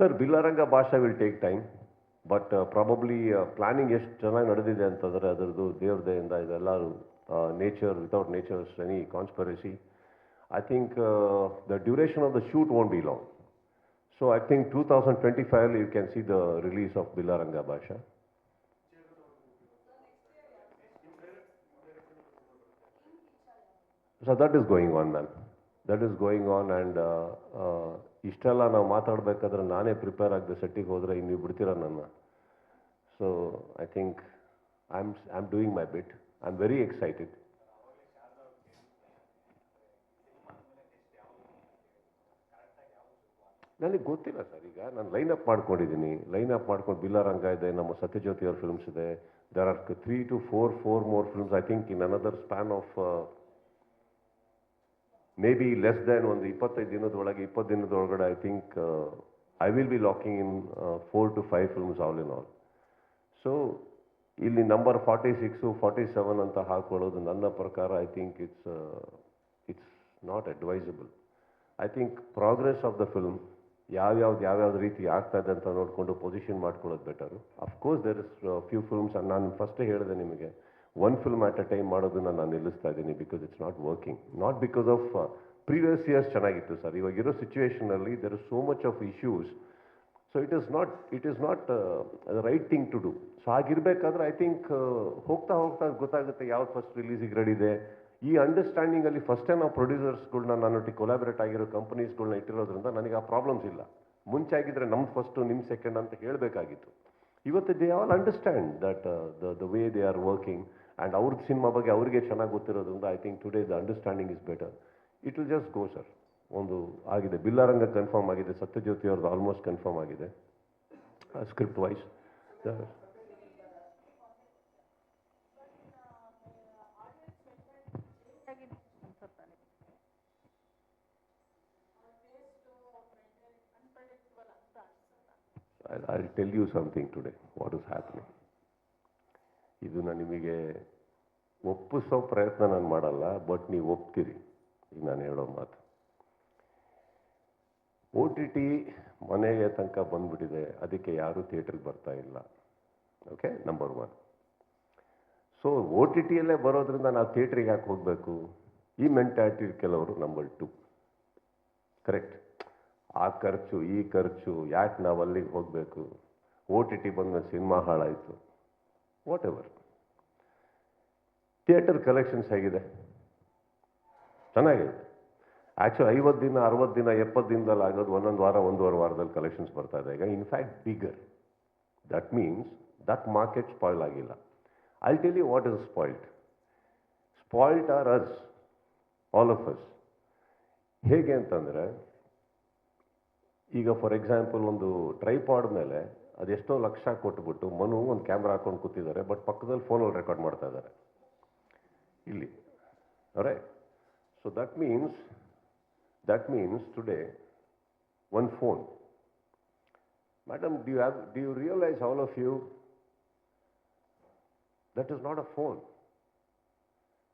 Sir Billa Ranga Basha will take time but probably planning ಎಷ್ಟು ಚೆನ್ನಾಗಿ ನಡೆದಿದೆ ಅಂತಂದರೆ ಅದರದ್ದು ದೇವ್ರ ದಯಿಂದ ಇದೆಲ್ಲರೂ nature without nature's any conspiracy I think the duration of the shoot won't be long so I think two thousand twenty five you can see the release of Billa Ranga Basha so that is going on ma'am that is going on and ಇಷ್ಟೆಲ್ಲ ನಾವು ಮಾತಾಡಬೇಕಾದ್ರೆ ನಾನೇ prepare ಆಗದೆ ಸೆಟ್ಟಿಗೆ ಹೋದರೆ ಇನ್ನು ಬಿಡ್ತೀರ ನನ್ನ? So I think I am I am doing my bit I am very excited ನನಗೆ ಗೊತ್ತಿಲ್ಲ ಸರ್ ಈಗ. ನಾನು ಲೈನ್ ಅಪ್ ಮಾಡ್ಕೊಂಡಿದ್ದೀನಿ. ಲೈನ್ ಅಪ್ ಮಾಡ್ಕೊಂಡು ಬಿಲ್ಲಾರಂಗ ಇದೆ, ನಮ್ಮ ಸತ್ಯಜ್ಯೋತಿ ಅವ್ರ ಫಿಲ್ಮ್ಸ್ ಇದೆ. There are three to four four more films I think in another span of maybe less than ಒಂದು ಇಪ್ಪತ್ತೈದು ದಿನದೊಳಗೆ ಇಪ್ಪತ್ತು ದಿನದೊಳಗಡೆ I think I will be locking in four to five films all in all so ಇಲ್ಲಿ number forty six forty seven ಅಂತ ಹಾಕೊಳ್ಳೋದು ನನ್ನ ಪ್ರಕಾರ I think it's it's not advisable I think progress of the film ಯಾವ್ಯಾವ್ದು ಯಾವ್ಯಾವ್ದು ರೀತಿ ಆಗ್ತಾ ಇದೆ ಅಂತ ನೋಡಿಕೊಂಡು ಪೊಸಿಷನ್ ಮಾಡ್ಕೊಳ್ಳೋದು better of course there is few films ನಾನು ಫಸ್ಟೇ ಹೇಳಿದೆ ನಿಮಗೆ. One film at a time ಮಾಡೋದನ್ನ ನಾನು ನಿಲ್ಲಿಸ್ತಾ ಇದ್ದೀನಿ because it's not working not because of previous years ಚೆನ್ನಾಗಿತ್ತು ಸರ್ ಇವಾಗಿರೋ ಸಿಚುವೇಷನಲ್ಲಿ there is so much of issues so it is not it is not right thing to do so ಹಾಗಿರ್ಬೇಕಾದ್ರೆ I think ಹೋಗ್ತಾ ಹೋಗ್ತಾ ಗೊತ್ತಾಗುತ್ತೆ ಯಾವ್ದು ಫಸ್ಟ್ ರಿಲೀಸಿಗೆ ರೆಡಿ ಇದೆ. ಈ ಅಂಡರ್ಸ್ಟ್ಯಾಂಡಿಂಗಲ್ಲಿ ಫಸ್ಟೇ ನಾವು ಪ್ರೊಡ್ಯೂಸರ್ಸ್ಗಳನ್ನ ನನ್ನೊಟ್ಟಿಗೆ ಕೊಲಾಬರೇಟ್ ಆಗಿರೋ ಕಂಪನೀಸ್ಗಳನ್ನ ಇಟ್ಟಿರೋದ್ರಿಂದ ನನಗೆ ಆ ಪ್ರಾಬ್ಲಮ್ಸ್ ಇಲ್ಲ. ಮುಂಚೆ ಆಗಿದ್ರೆ ನಮ್ದು ಫಸ್ಟು ನಿಮ್ಮ ಸೆಕೆಂಡ್ ಅಂತ ಹೇಳಬೇಕಾಗಿತ್ತು. ಇವತ್ತು they all understand that the the way they are working and ಅವ್ರದ್ದು ಸಿನಿಮಾ ಬಗ್ಗೆ ಅವರಿಗೆ ಚೆನ್ನಾಗಿ ಗೊತ್ತಿರೋದ್ರಿಂದ I think today the understanding is better it will just go sir ಒಂದು ಆಗಿದೆ. ಬಿಲ್ಲಾರಂಗ ಕನ್ಫರ್ಮ್ ಆಗಿದೆ. ಸತ್ಯಜ್ಯೋತಿ ಅವ್ರದ್ದು ಆಲ್ಮೋಸ್ಟ್ ಕನ್ಫರ್ಮ್ ಆಗಿದೆ. Script wise I'll tell you something what what is ಇದು ನಾನು ನಿಮಗೆ ಒಪ್ಪಿಸೋ ಪ್ರಯತ್ನ ನಾನು ಮಾಡಲ್ಲ ಬಟ್ ನೀವು ಒಪ್ತೀರಿ. ಈಗ ನಾನು ಹೇಳೋ ಮಾತು. ಓ ಟಿ ಟಿ ಮನೆಗೆ ತನಕ ಬಂದ್ಬಿಟ್ಟಿದೆ, ಅದಕ್ಕೆ ಯಾರೂ ಥಿಯೇಟ್ರಿಗೆ ಬರ್ತಾ ಇಲ್ಲ. Okay number one so O T ಟಿಯಲ್ಲೇ ಬರೋದ್ರಿಂದ ನಾವು ಥಿಯೇಟ್ರಿಗೆ ಯಾಕೆ ಹೋಗಬೇಕು? ಈ ಮೆಂಟಾಲಿಟಿ ಕೆಲವರು ನಂಬರ್ ಟು ಕರೆಕ್ಟ್ ಆ ಖರ್ಚು, ಈ ಖರ್ಚು, ಯಾಕೆ ನಾವು ಅಲ್ಲಿಗೆ ಹೋಗಬೇಕು? ಓ ಟಿ ಟಿ ಬಂದ ಸಿನಿಮಾ ಹಾಳಾಯಿತು. ವಾಟ್ ಎವರ್ ಥಿಯೇಟರ್ ಕಲೆಕ್ಷನ್ಸ್ ಹೇಗಿದೆ? ಚೆನ್ನಾಗಿದೆ. ಆ್ಯಕ್ಚುಲಿ ಐವತ್ತು ದಿನ, ಅರವತ್ತು ದಿನ, ಎಪ್ಪತ್ತು ದಿನದಲ್ಲಿ ಆಗೋದು, ಒಂದೊಂದು ವಾರ ಒಂದೂವರೆ ವಾರದಲ್ಲಿ ಕಲೆಕ್ಷನ್ಸ್ ಬರ್ತಾ ಇದೆ. ಈಗ in fact bigger that means that market spoil ಆಗಿಲ್ಲ. I tell you what is spoiled spoiled are us all of us ಹೇಗೆ ಅಂತಂದರೆ, ಈಗ ಫಾರ್ ಎಕ್ಸಾಂಪಲ್ ಒಂದು ಟ್ರೈಪಾಡ್ ಮೇಲೆ ಅದೆಷ್ಟೋ ಲಕ್ಷ ಕೊಟ್ಬಿಟ್ಟು ಮನು ಒಂದು ಕ್ಯಾಮ್ರಾ ಹಾಕೊಂಡು ಕೂತಿದ್ದಾರೆ, ಬಟ್ ಪಕ್ಕದಲ್ಲಿ ಫೋನಲ್ಲಿ ರೆಕಾರ್ಡ್ ಮಾಡ್ತಾ ಇದ್ದಾರೆ. ಇಲ್ಲಿ. Right so that means that means today one phone madam you have do you realise all of you that is not a phone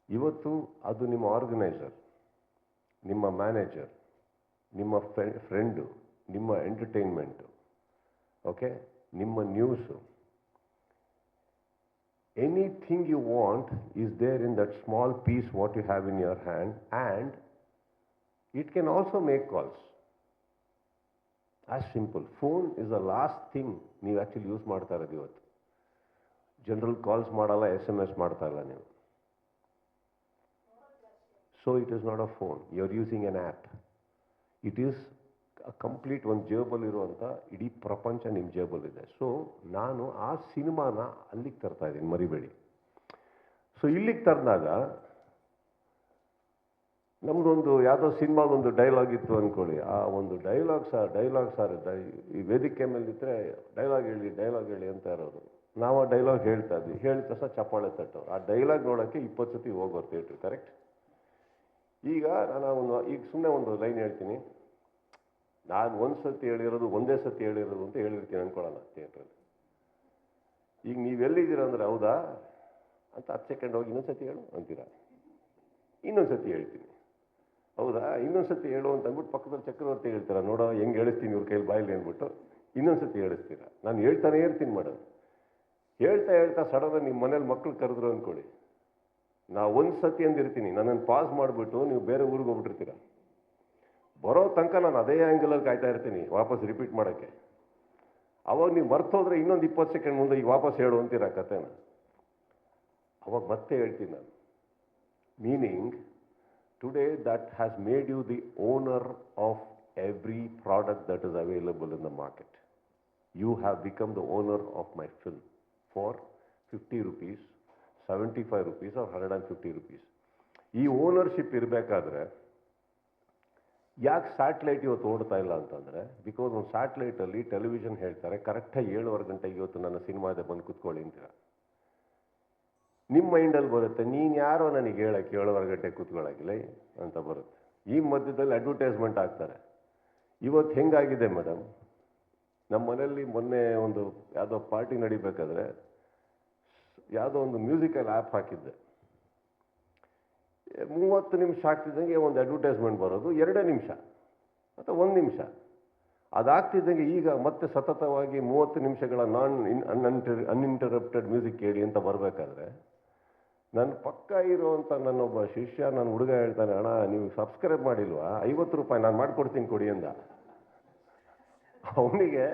ಇವತ್ತು ಅದು ನಿಮ್ಮ ಆರ್ಗನೈಸರ್ ನಿಮ್ಮ ಮ್ಯಾನೇಜರ್ ನಿಮ್ಮ ಫ್ರೆಂಡು ನಿಮ್ಮ ಎಂಟರ್ಟೈನ್ಮೆಂಟು ಓಕೆ ನಿಮ್ಮ news anything you want is there in that small piece what you have in your hand and it can also make calls as simple phone is the last thing ನೀವು actually use ಮಾಡ್ತಾ ಇರೋದು ಇವತ್ತು general calls ಮಾಡಲ್ಲ S M S ಮಾಡ್ತಾ ಇಲ್ಲ ನೀವು so it is not a phone you are using an app it is complete ಒಂದು ಜೇಬಲ್ಲಿರುವಂಥ ಇಡೀ ಪ್ರಪಂಚ ನಿಮ್ಮ ಜೇಬಲ್ಲಿದೆ ಸೊ ನಾನು ಆ ಸಿನಿಮಾನ ಅಲ್ಲಿಗೆ ತರ್ತಾ ಇದ್ದೀನಿ, ಮರಿಬೇಡಿ. ಸೊ ಇಲ್ಲಿಗೆ ತರಿದಾಗ ನಮ್ಮದೊಂದು ಯಾವುದೋ ಸಿನಿಮಾಗೊಂದು ಡೈಲಾಗ್ ಇತ್ತು ಅಂದ್ಕೊಳ್ಳಿ ಆ ಒಂದು ಡೈಲಾಗ್ ಸರ್ ಡೈಲಾಗ್ ಸರ್ ಈ ವೇದಿಕೆ ಮೇಲೆ ಇದ್ದರೆ ಡೈಲಾಗ್ ಹೇಳಿ ಡೈಲಾಗ್ ಹೇಳಿ ಅಂತ ಇರೋದು. ನಾವು ಆ ಡೈಲಾಗ್ ಹೇಳ್ತಾ ಇದ್ವಿ. ಹೇಳಿದ ತಕ್ಷಣ ಚಪ್ಪಾಳೆ ತಟ್ಟೋರು ಆ ಡೈಲಾಗ್ ನೋಡೋಕ್ಕೆ ಇಪ್ಪತ್ತು ಸತಿ ಹೋಗೋರು ಥಿಯೇಟ್ರ್ ಕರೆಕ್ಟ್ ಈಗ ನಾನು ಒಂದು, ಈಗ ಸುಮ್ಮನೆ ಒಂದು ಲೈನ್ ಹೇಳ್ತೀನಿ. ನಾನು ಒಂದು ಸತಿ ಹೇಳಿರೋದು, ಒಂದೇ ಸತಿ ಹೇಳಿರೋದು ಅಂತ ಹೇಳಿರ್ತೀನಿ ಅನ್ಕೊಳ್ಳೋಣ ಥಿಯೇಟ್ರಲ್ಲಿ ಈಗ ನೀವೆಲ್ಲಿದ್ದೀರ ಅಂದರೆ, ಹೌದಾ? ಅಂತ ಹತ್ತು ಸೆಕೆಂಡ್ ಹೋಗಿ ಇನ್ನೊಂದು ಸತಿ ಹೇಳು ಅಂತೀರಾ? ಇನ್ನೊಂದು ಸತಿ ಹೇಳ್ತೀನಿ. ಹೌದಾ? ಇನ್ನೊಂದು ಸತಿ ಹೇಳು ಅಂತ ಅಂದ್ಬಿಟ್ಟು ಪಕ್ಕದಲ್ಲಿ ಚಕ್ರವರ್ತಿ ಹೇಳ್ತೀರ? ನೋಡೋ, ಹೆಂಗೆ ಹೇಳಿಸ್ತೀನಿ ಇವ್ರ ಕೈಲಿ ಬಾಯಲ್ಲಿ ಅಂದ್ಬಿಟ್ಟು. ಇನ್ನೊಂದು ಸತಿ ಹೇಳಿಸ್ತೀರಾ? ನಾನು ಹೇಳ್ತಾನೆ ಇರ್ತೀನಿ ಮೇಡಮ್ ಹೇಳ್ತಾ ಹೇಳ್ತಾ ಸಡನ್ ನಿಮ್ಮ ಮನೇಲಿ ಮಕ್ಕಳು ಕರೆದ್ರು ಅಂದ್ಕೊಳ್ಳಿ ನಾ ಒಂದು ಸತಿ ಅಂದಿರ್ತೀನಿ. ನನ್ನನ್ನು ಪಾಸ್ ಮಾಡಿಬಿಟ್ಟು ನೀವು ಬೇರೆ ಊರಿಗೆ ಹೋಗ್ಬಿಟ್ಟಿರ್ತೀರ? ಬರೋ ತನಕ ನಾನು ಅದೇ ಆ್ಯಂಗಲಲ್ಲಿ ಕಾಯ್ತಾ ಇರ್ತೀನಿ, ವಾಪಸ್ ರಿಪೀಟ್ ಮಾಡೋಕ್ಕೆ. ಅವಾಗ ನೀವು ಮರ್ತೋದ್ರೆ ಇನ್ನೊಂದು ಇಪ್ಪತ್ತು ಸೆಕೆಂಡ್ ಮುಂದೆ ಈಗ ವಾಪಸ್ ಹೇಳು ಅಂತೀರ ಕತೆನ ಅವಾಗ ಮತ್ತೆ ಹೇಳ್ತೀನಿ ನಾನು. Meaning today that has made you the owner of every product that is available in the market you have become the owner of my film for fifty rupees seventy five rupees or hundred and fifty rupees ಈ ownership ಇರಬೇಕಾದ್ರೆ ಯಾಕೆ satellite ಇವತ್ತು ಓಡ್ತಾ ಇಲ್ಲ ಅಂತಂದರೆ because ಒಂದು ಸ್ಯಾಟ್ಲೈಟಲ್ಲಿ television ಹೇಳ್ತಾರೆ ಕರೆಕ್ಟಾಗಿ ಏಳುವರೆ ಗಂಟೆಗೆ ಇವತ್ತು ನನ್ನ ಸಿನಿಮಾದ ಬಂದು ಕೂತ್ಕೊಳ್ಳಿ ಅಂತೀರ ನಿಮ್ಮ ಮೈಂಡಲ್ಲಿ ಬರುತ್ತೆ, ನೀನು ಯಾರೋ ನನಗೆ ಹೇಳಕ್ಕೆ ಏಳುವರೆ ಗಂಟೆಗೆ ಕೂತ್ಕೊಳ್ಳಾಗಿಲ್ಲ ಅಂತ ಬರುತ್ತೆ. ಈ ಮಧ್ಯದಲ್ಲಿ ಅಡ್ವರ್ಟೈಸ್ಮೆಂಟ್ ಆಗ್ತಾರೆ ಇವತ್ತು ಹೆಂಗಾಗಿದೆ ಮೇಡಮ್ ನಮ್ಮ ಮನೆಯಲ್ಲಿ ಮೊನ್ನೆ ಒಂದು ಯಾವುದೋ ಪಾರ್ಟಿ ನಡಿಬೇಕಾದ್ರೆ, ಯಾವುದೋ ಒಂದು ಮ್ಯೂಸಿಕಲ್ ಆ್ಯಪ್ ಹಾಕಿದ್ದೆ. ಮೂವತ್ತು ನಿಮಿಷ ಆಗ್ತಿದ್ದಂಗೆ ಒಂದು ಅಡ್ವರ್ಟೈಸ್ಮೆಂಟ್ ಬರೋದು, ಎರಡೇ ನಿಮಿಷ ಅಥವಾ ಒಂದು ನಿಮಿಷ. ಅದಾಗ್ತಿದ್ದಂಗೆ ಈಗ ಮತ್ತೆ ಸತತವಾಗಿ ಮೂವತ್ತು ನಿಮಿಷಗಳ ನಾನ್ ಇನ್ ಅನ್ಇಂಟರ್ ಅನ್ಇಂಟರಪ್ಟೆಡ್ ಮ್ಯೂಸಿಕ್ ಕೇಳಿ ಅಂತ ಬರಬೇಕಾದ್ರೆ ನನ್ನ ಪಕ್ಕ ಇರುವಂಥ ನನ್ನೊಬ್ಬ ಶಿಷ್ಯ ನನ್ನ ಹುಡುಗ ಹೇಳ್ತಾನೆ, ಅಣ್ಣ, ನೀವು ಸಬ್ಸ್ಕ್ರೈಬ್ ಮಾಡಿಲ್ವಾ? ಐವತ್ತು ರೂಪಾಯಿ ನಾನು ಮಾಡ್ಕೊಡ್ತೀನಿ ಕೊಡಿ ಅಂದ. ಅವನಿಗೆ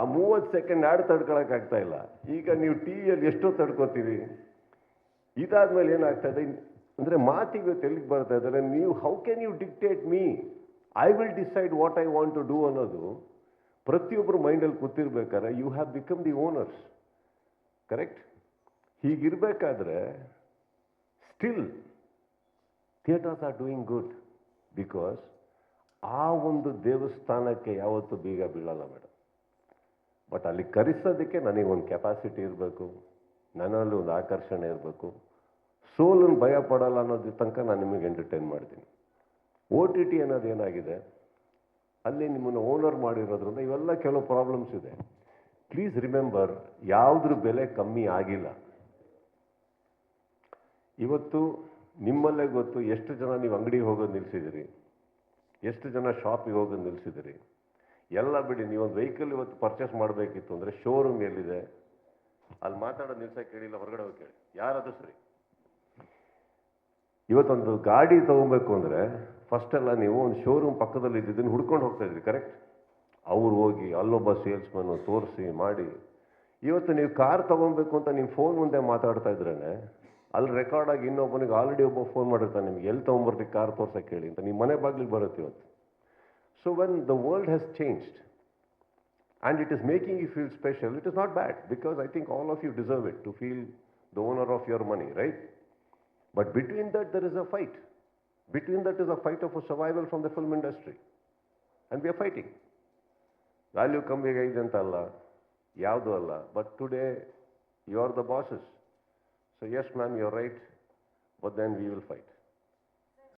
ಆ ಮೂವತ್ತು ಸೆಕೆಂಡ್ ಆಡ್ ತಡ್ಕೊಳಕ್ಕಾಗ್ತಾ ಇಲ್ಲ. ಈಗ ನೀವು ಟಿ ವಿಯಲ್ಲಿ ಎಷ್ಟೋ ತಡ್ಕೋತೀರಿ. ಇದಾದ್ಮೇಲೆ ಏನಾಗ್ತಾ ಇದೆ? ಅಂದರೆ ಮಾತಿಗೆ ತೆಲಿಗೆ ಬರ್ತಾ ಇದ್ದಾರೆ. ನೀವು how can you dictate me I will decide what I want to do ಅನ್ನೋದು ಪ್ರತಿಯೊಬ್ಬರು ಮೈಂಡಲ್ಲಿ ಕೂತಿರ್ಬೇಕಾದ್ರೆ you have become the owners correct ಹೀಗಿರಬೇಕಾದ್ರೆ still theatres are doing good because ಆ ಒಂದು ದೇವಸ್ಥಾನಕ್ಕೆ ಯಾವತ್ತೂ ಬೀಗ ಬೀಳಲ್ಲ ಮೇಡಮ್ ಬಟ್ ಅಲ್ಲಿ ಕರೆಸೋದಕ್ಕೆ ನನಗೆ ಒಂದು ಕೆಪಾಸಿಟಿ ಇರಬೇಕು. ನನ್ನಲ್ಲಿ ಒಂದು ಆಕರ್ಷಣೆ ಇರಬೇಕು. ಸೋಲನ್ನು ಭಯ ಪಡಲ್ಲ ಅನ್ನೋದ್ರ ತನಕ ನಾನು ನಿಮಗೆ ಎಂಟರ್ಟೈನ್ ಮಾಡ್ತೀನಿ. ಓ ಟಿ ಟಿ ಅನ್ನೋದು ಏನಾಗಿದೆ? ಅಲ್ಲಿ ನಿಮ್ಮನ್ನು ಓನರ್ ಮಾಡಿರೋದ್ರಿಂದ ಇವೆಲ್ಲ ಕೆಲವು ಪ್ರಾಬ್ಲಮ್ಸ್ ಇದೆ. ಪ್ಲೀಸ್ ರಿಮೆಂಬರ್ ಯಾವುದ್ರ ಬೆಲೆ ಕಮ್ಮಿ ಆಗಿಲ್ಲ. ಇವತ್ತು ನಿಮ್ಮಲ್ಲೇ ಗೊತ್ತು ಎಷ್ಟು ಜನ ನೀವು ಅಂಗಡಿಗೆ ಹೋಗೋದು ನಿಲ್ಲಿಸಿದಿರಿ ಎಷ್ಟು ಜನ ಶಾಪಿಗೆ ಹೋಗೋದು ನಿಲ್ಲಿಸಿದಿರಿ ಎಲ್ಲ ಬಿಡಿ, ನೀವೊಂದು ವೆಹಿಕಲ್ ಇವತ್ತು ಪರ್ಚೇಸ್ ಮಾಡಬೇಕಿತ್ತು ಅಂದರೆ ಶೋರೂಮ್ ಎಲ್ಲಿದೆ? ಅಲ್ಲಿ ಮಾತಾಡೋದು ನಿಲ್ಸೋಕೆ ಕೇಳಿಲ್ಲ, ಹೊರಗಡೆ ಹೋಗಿ ಕೇಳಿ. ಯಾರಾದರೂ ಸರಿ. ಇವತ್ತೊಂದು ಗಾಡಿ ತೊಗೊಬೇಕು ಅಂದರೆ ಫಸ್ಟ್ ಎಲ್ಲ ನೀವು ಒಂದು ಶೋರೂಮ್ ಪಕ್ಕದಲ್ಲಿ ಇದ್ದಿದ್ದನ್ನು ಹುಡ್ಕೊಂಡು ಹೋಗ್ತಾ ಇದ್ರಿ ಕರೆಕ್ಟ್ ಅವ್ರು ಹೋಗಿ ಅಲ್ಲೊಬ್ಬ ಸೇಲ್ಸ್ಮನ್ನು ತೋರಿಸಿ ಮಾಡಿ, ಇವತ್ತು ನೀವು ಕಾರ್ ತೊಗೊಬೇಕು ಅಂತ ನಿಮ್ಮ ಫೋನ್ ಮುಂದೆ ಮಾತಾಡ್ತಾ ಇದ್ರೇ ಅಲ್ಲಿ ರೆಕಾರ್ಡ್ ಆಗಿ ಇನ್ನೊಬ್ಬನಿಗೆ ಆಲ್ರೆಡಿ ಒಬ್ಬ ಫೋನ್ ಮಾಡಿರ್ತಾನೆ, ನಿಮ್ಗೆ ಎಲ್ಲಿ ತೊಗೊಂಬರ್ತೀವಿ ಕಾರ್ ತೋರ್ಸಕ್ಕೆ ಹೇಳಿ ಅಂತ ನಿಮ್ಮ ಮನೆ ಬಾಗಿಲಿಗೆ ಬರುತ್ತೆ ಇವತ್ತು so when the world has changed and it is making you feel special it is not bad because I think all of you deserve it to feel the owner of your money right? But between that, there is a fight. Between that is a fight of a survival from the film industry. And we are fighting. Value ಕಮ್ಮಿ ಆಗಿದೆ ಅಂತ ಅಲ್ಲ ಯಾವುದೂ ಅಲ್ಲ but today you are the bosses so yes ma'am you are right but then we will fight